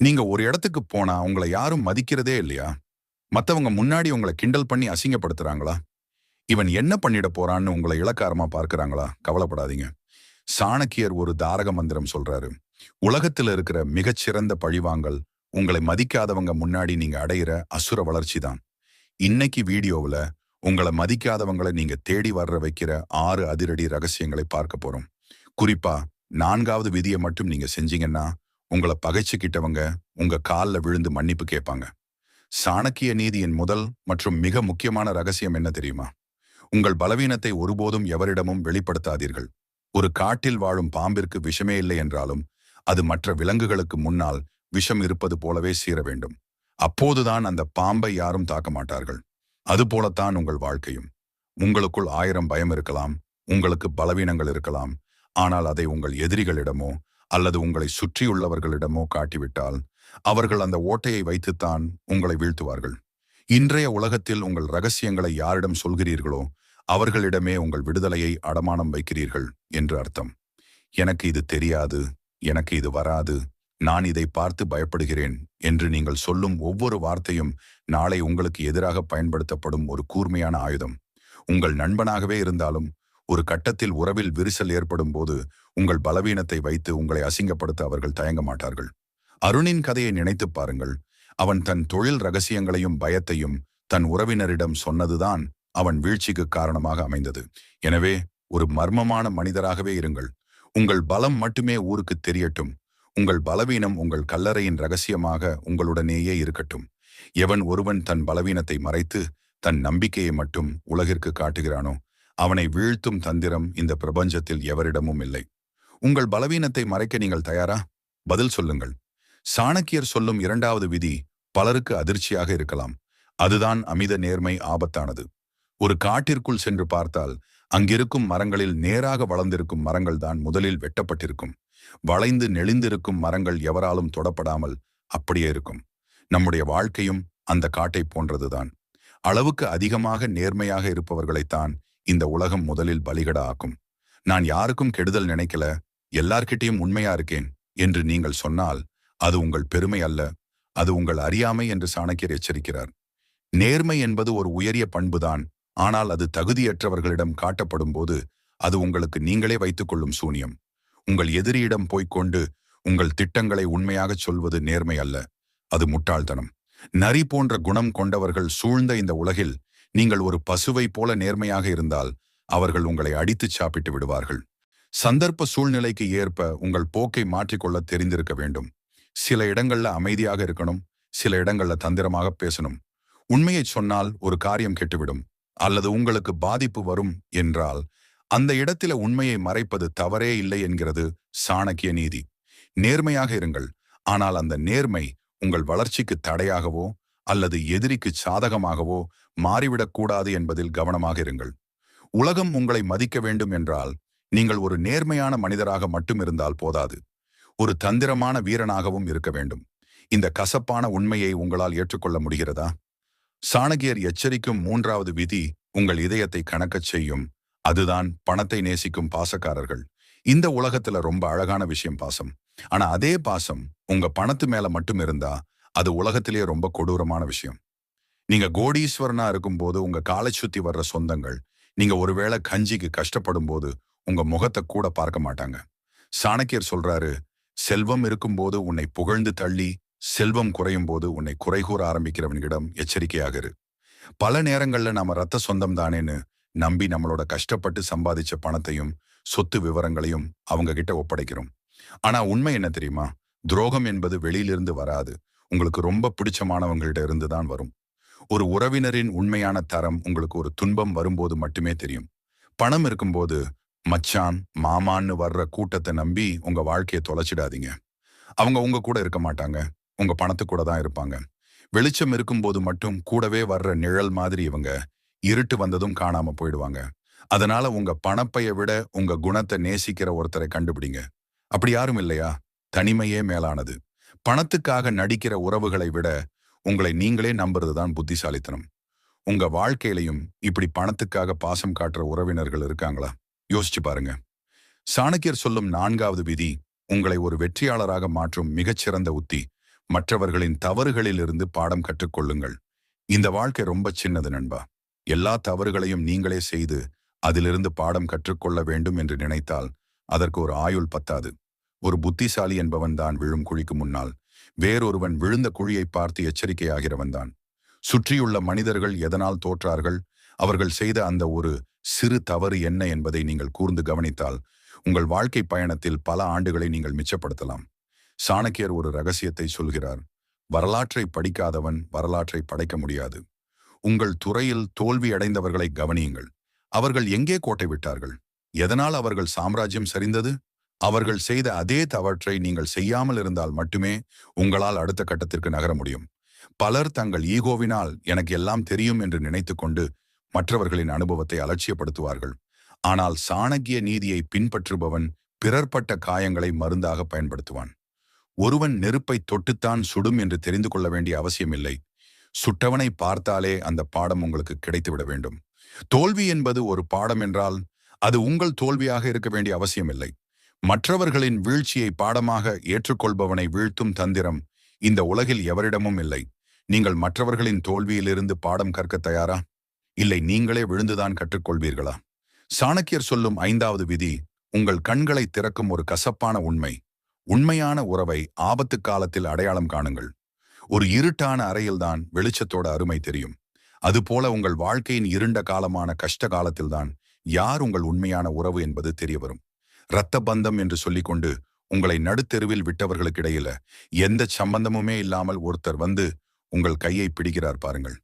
நீங்க ஒரு இடத்துக்கு போனா உங்களை யாரும் மதிக்கிறதே இல்லையா? மத்தவங்க முன்னாடி உங்களை கிண்டல் பண்ணி அசிங்கப்படுத்துறாங்களா? இவன் என்ன பண்ணிட போறான்னு உங்களை இலக்காரமா பார்க்கறாங்களா? கவலைப்படாதீங்க. சாணக்கியர் ஒரு தாரக மந்திரம் சொல்றாரு. உலகத்துல இருக்கிற மிகச்சிறந்த பழிவாங்கல் உங்களை மதிக்காதவங்க முன்னாடி நீங்க அடையிற அசுர வளர்ச்சி தான் இன்னைக்கு வீடியோவுல உங்களை மதிக்காதவங்களை நீங்க தேடி வர்ற வைக்கிற ஆறு அதிரடி ரகசியங்களை பார்க்க போறோம். குறிப்பா நான்காவது விதியை மட்டும் நீங்க செஞ்சீங்கன்னா உங்களை பகைச்சுக்கிட்டவங்க உங்க காலில் விழுந்து மன்னிப்பு கேட்பாங்க. சாணக்கிய நீதியின் முதல் மற்றும் மிக முக்கியமான ரகசியம் என்ன தெரியுமா? உங்கள் பலவீனத்தை ஒருபோதும் எவரிடமும் வெளிப்படுத்தாதீர்கள். ஒரு காட்டில் வாழும் பாம்பிற்கு விஷமே இல்லை என்றாலும் அது மற்ற விலங்குகளுக்கு முன்னால் விஷம் இருப்பது போலவே சீர வேண்டும். அப்போதுதான் அந்த பாம்பை யாரும் தாக்க மாட்டார்கள். அதுபோலத்தான் உங்கள் வாழ்க்கையும். உங்களுக்குள் ஆயிரம் பயம் இருக்கலாம் உங்களுக்கு பலவீனங்கள் இருக்கலாம் ஆனால் அதை உங்கள் எதிரிகளிடமோ அல்லது உங்களை சுற்றியுள்ளவர்களிடமோ காட்டிவிட்டால் அவர்கள் அந்த ஓட்டையை வைத்துத்தான் உங்களை வீழ்த்துவார்கள். இன்றைய உலகத்தில் உங்கள் ரகசியங்களை யாரிடம் சொல்கிறீர்களோ அவர்களிடமே உங்கள் விடுதலையை அடமானம் வைக்கிறீர்கள் என்று அர்த்தம். எனக்கு இது தெரியாது எனக்கு இது வராது நான் இதை பார்த்து பயப்படுகிறேன் என்று நீங்கள் சொல்லும் ஒவ்வொரு வார்த்தையும் நாளை உங்களுக்கு எதிராக பயன்படுத்தப்படும் ஒரு கூர்மையான ஆயுதம். உங்கள் நண்பனாகவே இருந்தாலும் ஒரு கட்டத்தில் உறவில் விரிசல் ஏற்படும் போது உங்கள் பலவீனத்தை வைத்து உங்களை அசிங்கப்படுத்த அவர்கள் தயங்க மாட்டார்கள். அருணின் கதையை நினைத்துப் பாருங்கள். அவன் தன் தொழில் ரகசியங்களையும் பயத்தையும் தன் உறவினரிடம் சொன்னதுதான் அவன் வீழ்ச்சிக்கு காரணமாக அமைந்தது. எனவே ஒரு மர்மமான மனிதராகவே இருங்கள். உங்கள் பலம் மட்டுமே ஊருக்கு தெரியட்டும். உங்கள் பலவீனம் உங்கள் கல்லறையின் ரகசியமாக உங்களுடனேயே இருக்கட்டும். எவன் ஒருவன் தன் பலவீனத்தை மறைத்து தன் நம்பிக்கையை மட்டும் உலகிற்கு காட்டுகிறானோ அவனை வீழ்த்தும் தந்திரம் இந்த பிரபஞ்சத்தில் எவரிடமும் இல்லை. உங்கள் பலவீனத்தை மறைக்க நீங்கள் தயாரா? பதில் சொல்லுங்கள். சாணக்கியர் சொல்லும் இரண்டாவது விதி பலருக்கு அதிர்ச்சியாக இருக்கலாம். அதுதான் அமித நேர்மை ஆபத்தானது. ஒரு காட்டிற்குள் சென்று பார்த்தால் அங்கிருக்கும் மரங்களில் நேராக வளர்ந்திருக்கும் மரங்கள் தான் முதலில் வெட்டப்பட்டிருக்கும். வளைந்து நெளிந்திருக்கும் மரங்கள் எவராலும் தொடப்படாமல் அப்படியே இருக்கும். நம்முடைய வாழ்க்கையும் அந்த காட்டை போன்றதுதான். அளவுக்கு அதிகமாக நேர்மையாக இருப்பவர்களைத்தான் இந்த உலகம் முதலில் பலிகட ஆக்கும். நான் யாருக்கும் கெடுதல் நினைக்கல எல்லார்கிட்டையும் உண்மையா இருக்கேன் என்று நீங்கள் சொன்னால் அது உங்கள் பெருமை அல்ல அது உங்கள் அறியாமை என்று சாணக்கியர் எச்சரிக்கிறார். நேர்மை என்பது ஒரு உயரிய பண்புதான் ஆனால் அது தகுதியற்றவர்களிடம் காட்டப்படும் போது அது உங்களுக்கு நீங்களே வைத்துக் கொள்ளும் சூனியம். உங்கள் எதிரியிடம் போய்க்கொண்டு உங்கள் திட்டங்களை உண்மையாகச் சொல்வது நேர்மை அல்ல அது முட்டாள்தனம். நரி போன்ற குணம் கொண்டவர்கள் சூழ்ந்த இந்த உலகில் நீங்கள் ஒரு பசுவை போல நேர்மையாக இருந்தால் அவர்கள் உங்களை அடித்துச் சாப்பிட்டு விடுவார்கள். சந்தர்ப்ப சூழ்நிலைக்கு ஏற்ப உங்கள் போக்கை மாற்றிக்கொள்ள தெரிந்திருக்க வேண்டும். சில இடங்கள்ல அமைதியாக இருக்கணும் சில இடங்கள்ல தந்திரமாக பேசணும். உண்மையை சொன்னால் ஒரு காரியம் கெட்டுவிடும் அல்லது உங்களுக்கு பாதிப்பு வரும் என்றால் அந்த இடத்தில உண்மையை மறைப்பது தவறே இல்லை என்கிறது சாணக்கிய நீதி. நேர்மையாக இருங்கள் ஆனால் அந்த நேர்மை உங்கள் வளர்ச்சிக்கு தடையாகவோ அல்லது எதிரிக்கு சாதகமாகவோ மாறிவிடக்கூடாது என்பதில் கவனமாக இருங்கள். உலகம் உங்களை மதிக்க வேண்டும் என்றால் நீங்கள் ஒரு நேர்மையான மனிதராக மட்டும் இருந்தால் போதாது. ஒரு தந்திரமான வீரனாகவும் இருக்க வேண்டும். இந்த கசப்பான உண்மையை உங்களால் ஏற்றுக்கொள்ள முடிகிறதா? சாணகியர் எச்சரிக்கும் மூன்றாவது விதி உங்கள் இதயத்தை கணக்கச் செய்யும். அதுதான் பணத்தை நேசிக்கும் பாசக்காரர்கள். இந்த உலகத்துல ரொம்ப அழகான விஷயம் பாசம். ஆனா அதே பாசம் உங்க பணத்து மேல மட்டும் இருந்தா அது உலகத்திலேயே ரொம்ப கொடூரமான விஷயம். நீங்க கோடீஸ்வரனா இருக்கும்போது உங்க காலை சுத்தி வர்ற சொந்தங்கள் நீங்க ஒருவேளை கஞ்சிக்கு கஷ்டப்படும் போது உங்க முகத்தை கூட பார்க்க மாட்டாங்க. சாணக்கியர் சொல்றாரு செல்வம் இருக்கும்போது உன்னை புகழ்ந்து தள்ளி செல்வம் குறையும் போது உன்னை குறை கூற ஆரம்பிக்கிறவனிடம் எச்சரிக்கையாக இரு பல நேரங்கள்ல நாம ரத்த சொந்தம் தானேன்னு நம்பி நம்மளோட கஷ்டப்பட்டு சம்பாதிச்ச பணத்தையும் சொத்து விவரங்களையும் அவங்க கிட்ட ஒப்படைக்கிறோம். ஆனா உண்மை என்ன தெரியுமா? துரோகம் என்பது வெளியிலிருந்து வராது. உங்களுக்கு ரொம்ப பிடிச்சமானவங்கள்ட்ட இருந்து தான் வரும். ஒரு உறவினரின் உண்மையான தரம் உங்களுக்கு ஒரு துன்பம் வரும்போது மட்டுமே தெரியும். பணம் இருக்கும்போது மச்சான் மாமான்னு வர்ற கூட்டத்தை நம்பி உங்க வாழ்க்கையை தொலைச்சிடாதீங்க. அவங்க உங்க கூட இருக்க மாட்டாங்க. உங்க பணத்து கூட தான் இருப்பாங்க. வெளிச்சம் இருக்கும்போது மட்டும் கூடவே வர்ற நிழல் மாதிரி இவங்க இருட்டு வந்ததும் காணாம போயிடுவாங்க. அதனால உங்க பணப்பைய விட உங்க குணத்தை நேசிக்கிற ஒருத்தரை கண்டுபிடிங்க. அப்படி யாரும் இல்லையா? தனிமையே மேலானது. பணத்துக்காக நடிக்கிற உறவுகளை விட உங்களை நீங்களே நம்புறது தான் புத்திசாலித்தனம். உங்க வாழ்க்கையிலையும் இப்படி பணத்துக்காக பாசம் காட்டுற உறவினர்கள் இருக்காங்களா? யோசிச்சு பாருங்க. சாணக்கியர் சொல்லும் நான்காவது விதி உங்களை ஒரு வெற்றியாளராக மாற்றும் மிகச்சிறந்த உத்தி மற்றவர்களின் தவறுகளிலிருந்து பாடம் கற்றுக்கொள்ளுங்கள். இந்த வாழ்க்கை ரொம்ப சின்னது நண்பா. எல்லா தவறுகளையும் நீங்களே செய்து அதிலிருந்து பாடம் கற்றுக்கொள்ள வேண்டும் என்று நினைத்தால் அதற்கு ஒரு ஆயுள் பத்தாது. ஒரு புத்திசாலி என்பவன் தான் விழும் குழிக்கு முன்னால். வேறொருவன் விழுந்த குழியை பார்த்து எச்சரிக்கையாகிறவன் தான் சுற்றியுள்ள மனிதர்கள் எதனால் தோற்றார்கள்? அவர்கள் செய்த அந்த ஒரு சிறு தவறு என்ன என்பதை நீங்கள் கூர்ந்து கவனித்தால் உங்கள் வாழ்க்கை பயணத்தில் பல ஆண்டுகளை நீங்கள் மிச்சப்படுத்தலாம். சாணக்கியர் ஒரு ரகசியத்தை சொல்கிறார் வரலாற்றை படிக்காதவன் வரலாற்றை படைக்க முடியாது. உங்கள் துறையில் தோல்வி அடைந்தவர்களை கவனியுங்கள். அவர்கள் எங்கே கோட்டை விட்டார்கள்? எதனால் அவர்கள் சாம்ராஜ்யம் சரிந்தது? அவர்கள் செய்த அதே தவற்றை நீங்கள் செய்யாமல் இருந்தால் மட்டுமே உங்களால் அடுத்த கட்டத்திற்கு நகர முடியும். பலர் தங்கள் ஈகோவினால் எனக்கு எல்லாம் தெரியும் என்று நினைத்துக்கொண்டு மற்றவர்களின் அனுபவத்தை அலட்சியப்படுத்துவார்கள். ஆனால் சாணக்கிய நீதியை பின்பற்றுபவன் பிறர்பட்ட காயங்களை மருந்தாக பயன்படுத்துவான். ஒருவன் நெருப்பை தொட்டுத்தான் சுடும் என்று தெரிந்து கொள்ள வேண்டிய அவசியமில்லை. சுட்டவனை பார்த்தாலே அந்த பாடம் உங்களுக்கு கிடைத்துவிட வேண்டும். தோல்வி என்பது ஒரு பாடம் என்றால் அது உங்கள் தோல்வியாக இருக்க வேண்டிய அவசியமில்லை. மற்றவர்களின் வீழ்ச்சியை பாடமாக ஏற்றுக்கொள்பவனை வீழ்த்தும் தந்திரம் இந்த உலகில் எவரிடமும் இல்லை. நீங்கள் மற்றவர்களின் தோல்வியிலிருந்து பாடம் கற்க தயாரா? இல்லை நீங்களே விழுந்துதான் கற்றுக்கொள்வீர்களா? சாணக்கியர் சொல்லும் ஐந்தாவது விதி உங்கள் கண்களை திறக்கும் ஒரு கசப்பான உண்மை. உண்மையான உறவை ஆபத்து காலத்தில் அடையாளம் காணுங்கள். ஒரு இருட்டான அறையில்தான் வெளிச்சத்தோட அருமை தெரியும். அதுபோல உங்கள் வாழ்க்கையின் இருண்ட காலமான கஷ்ட காலத்தில்தான் யார் உங்கள் உண்மையான உறவு என்பது தெரிய வரும். இரத்த பந்தம் என்று சொல்லிக்கொண்டு உங்களை நடுத்தெருவில் விட்டவர்களுக்கிடையில எந்த சம்பந்தமுமே இல்லாமல் ஒருத்தர் வந்து உங்கள் கையை பிடிக்கிறார் பாருங்கள்.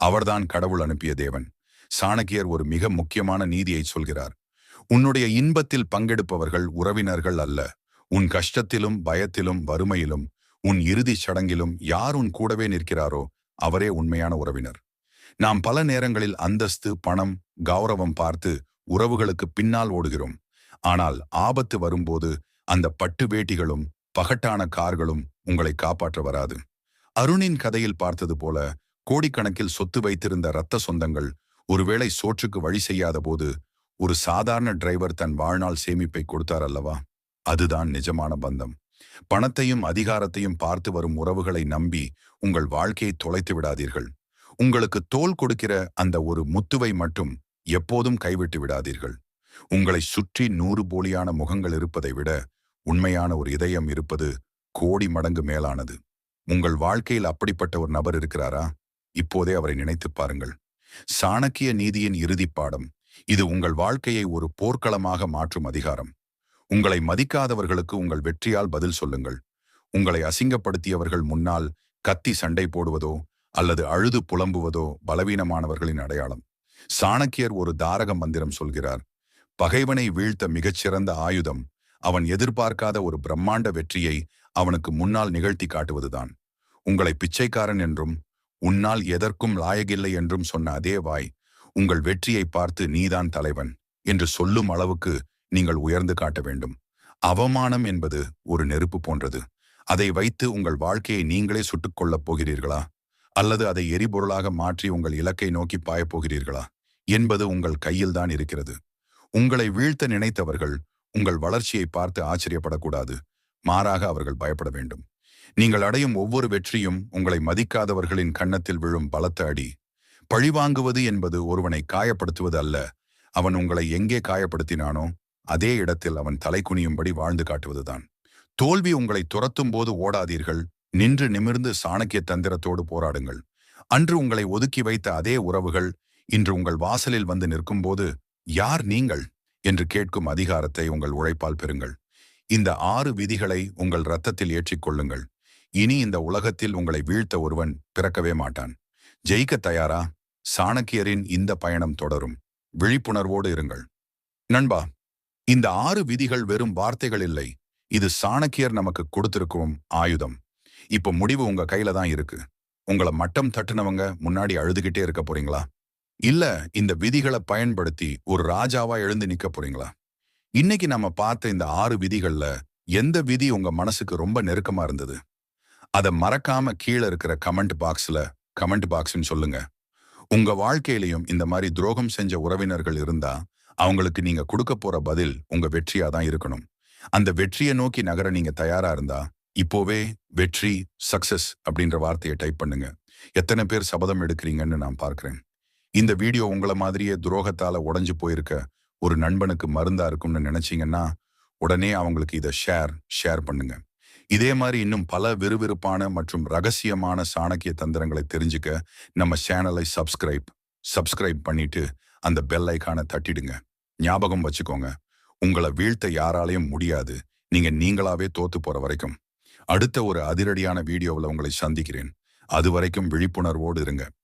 அவர்தான் கடவுள் அனுப்பிய தேவன். சாணக்கியர் ஒரு மிக முக்கியமான நீதியை சொல்கிறார். உன்னுடைய இன்பத்தில் பங்கெடுப்பவர்கள் உறவினர்கள் அல்ல. உன் கஷ்டத்திலும் பயத்திலும் வறுமையிலும் உன் இறுதிச் சடங்கிலும் யார் உன் கூடவே நிற்கிறாரோ அவரே உண்மையான உறவினர். நாம் பல நேரங்களில் அந்தஸ்து பணம் கௌரவம் பார்த்து உறவுகளுக்கு பின்னால் ஓடுகிறோம். ஆனால் ஆபத்து வரும்போது அந்த பட்டு வேட்டிகளும் பகட்டான கார்களும் உங்களை காப்பாற்ற வராது. அருணின் கதையில் பார்த்தது போல கோடிக்கணக்கில் சொத்து வைத்திருந்த இரத்த சொந்தங்கள் ஒருவேளை சோற்றுக்கு வழி செய்யாத போது ஒரு சாதாரண டிரைவர் தன் வாழ்நாள் சேமிப்பை கொடுத்தார் அல்லவா? அதுதான் நிஜமான பந்தம். பணத்தையும் அதிகாரத்தையும் பார்த்து வரும் உறவுகளை நம்பி உங்கள் வாழ்க்கையை தொலைத்து விடாதீர்கள். உங்களுக்கு தோல் கொடுக்கிற அந்த ஒரு முத்துவை மட்டும் எப்போதும் கைவிட்டு விடாதீர்கள். உங்களை சுற்றி நூறு போலியான முகங்கள் இருப்பதை விட உண்மையான ஒரு இதயம் இருப்பது கோடி மடங்கு மேலானது. உங்கள் வாழ்க்கையில் அப்படிப்பட்ட ஒரு நபர் இருக்கிறாரா? இப்போதே அவரை நினைத்து பாருங்கள். சாணக்கிய நீதியின் இறுதிப் பாடம். இது உங்கள் வாழ்க்கையை ஒரு போர்க்களமாக மாற்றும் அதிகாரம். உங்களை மதிக்காதவர்களுக்கு உங்கள் வெற்றியால் பதில் சொல்லுங்கள். உங்களை அசிங்கப்படுத்தியவர்கள் முன்னால் கத்தி சண்டை போடுவதோ அல்லது அழுது புலம்புவதோ பலவீனமானவர்களின் அடையாளம். சாணக்கியர் ஒரு தாரக மந்திரம் சொல்கிறார். பகைவனை வீழ்த்த மிகச்சிறந்த ஆயுதம். அவன் எதிர்பார்க்காத ஒரு பிரம்மாண்ட வெற்றியை அவனுக்கு முன்னால் நிகழ்த்தி காட்டுவதுதான். உங்களை பிச்சைக்காரன் என்றும் உன்னால் எதற்கும் லாயகில்லை என்றும் சொன்ன அதே வாய் உங்கள் வெற்றியை பார்த்து நீதான் தலைவன் என்று சொல்லும் அளவுக்கு நீங்கள் உயர்ந்து காட்ட வேண்டும். அவமானம் என்பது ஒரு நெருப்பு போன்றது. அதை வைத்து உங்கள் வாழ்க்கையை நீங்களே சுட்டுக் கொள்ளப் போகிறீர்களா? அல்லது அதை எரிபொருளாக மாற்றி உங்கள் இலக்கை நோக்கி பாயப் போகிறீர்களா? என்பது உங்கள் கையில்தான் இருக்கிறது. உங்களை வீழ்த்த நினைத்தவர்கள் உங்கள் வளர்ச்சியை பார்த்து ஆச்சரியப்படக்கூடாது. மாறாக அவர்கள் பயப்பட வேண்டும். நீங்கள் அடையும் ஒவ்வொரு வெற்றியும் உங்களை மதிக்காதவர்களின் கன்னத்தில் விழும் பலத்த அடி. பழிவாங்குவது என்பது ஒருவனை காயப்படுத்துவது அல்ல. அவன் உங்களை எங்கே காயப்படுத்தினானோ அதே இடத்தில் அவன் தலை குனியும்படி வாழ்ந்து காட்டுவதுதான் தோல்வி உங்களை துரத்தும் போது ஓடாதீர்கள். நின்று நிமிர்ந்து சாணக்கிய தந்திரத்தோடு போராடுங்கள். அன்று உங்களை ஒதுக்கி வைத்த அதே உறவுகள் இன்று உங்கள் வாசலில் வந்து நிற்கும்போது யார் நீங்கள்? என்று கேட்கும் அதிகாரத்தை உங்கள் உழைப்பால் பெறுங்கள். இந்த ஆறு விதிகளை உங்கள் இரத்தத்தில் ஏற்றிக்கொள்ளுங்கள். இனி இந்த உலகத்தில் உங்களை வீழ்த்த ஒருவன் பிறக்கவே மாட்டான். ஜெயிக்க தயாரா? சாணக்கியரின் இந்த பயணம் தொடரும். விழிப்புணர்வோடு இருங்கள். நண்பா இந்த ஆறு விதிகள் வெறும் வார்த்தைகள் இல்லை. இது சாணக்கியர் நமக்கு கொடுத்திருக்கும் ஆயுதம். இப்போ முடிவு உங்க கையில தான் இருக்கு. உங்களை மட்டம் தட்டுனவங்க முன்னாடி அழுதுகிட்டே இருக்க போறீங்களா? இல்ல இந்த விதிகளை பயன்படுத்தி ஒரு ராஜாவா எழுந்து நிக்க போறீங்களா? இன்னைக்கு நம்ம பார்த்த இந்த ஆறு விதிகள்ல எந்த விதி உங்க மனசுக்கு ரொம்ப நெருக்கமா இருந்தது? அதை மறக்காம கீழே இருக்கிற கமெண்ட் பாக்ஸ்ல கமெண்ட் பாக்ஸ்ன்னு சொல்லுங்க. உங்க வாழ்க்கையிலையும் இந்த மாதிரி துரோகம் செஞ்ச உறவினர்கள் இருந்தா அவங்களுக்கு நீங்க கொடுக்க போற பதில் உங்க வெற்றியா தான் இருக்கணும். அந்த வெற்றியை நோக்கி நகர நீங்க தயாரா இருந்தா இப்போவே வெற்றி சக்சஸ் அப்படின்ற வார்த்தையை டைப் பண்ணுங்க. எத்தனை பேர் சபதம் எடுக்கிறீங்கன்னு நான் பார்க்கிறேன். இந்த வீடியோ உங்களை மாதிரியே துரோகத்தால உடைஞ்சு போயிருக்க ஒரு நண்பனுக்கு மருந்தா இருக்கும்னு நினைச்சீங்கன்னா உடனே அவங்களுக்கு இதை ஷேர் ஷேர் பண்ணுங்க. இதே மாதிரி இன்னும் பல விறுவிறுப்பான மற்றும் ரகசியமான சாணக்கிய தந்திரங்களை தெரிஞ்சுக்க நம்ம சேனலை சப்ஸ்கிரைப் சப்ஸ்கிரைப் பண்ணிட்டு அந்த பெல் ஐக்கானை தட்டிடுங்க. ஞாபகம் வச்சுக்கோங்க உங்களை வீழ்த்த யாராலையும் முடியாது. நீங்க நீங்களாவே தோத்து போற வரைக்கும். அடுத்த ஒரு அதிரடியான வீடியோவில் உங்களை சந்திக்கிறேன். அது வரைக்கும் விழிப்புணர்வோடு இருங்க.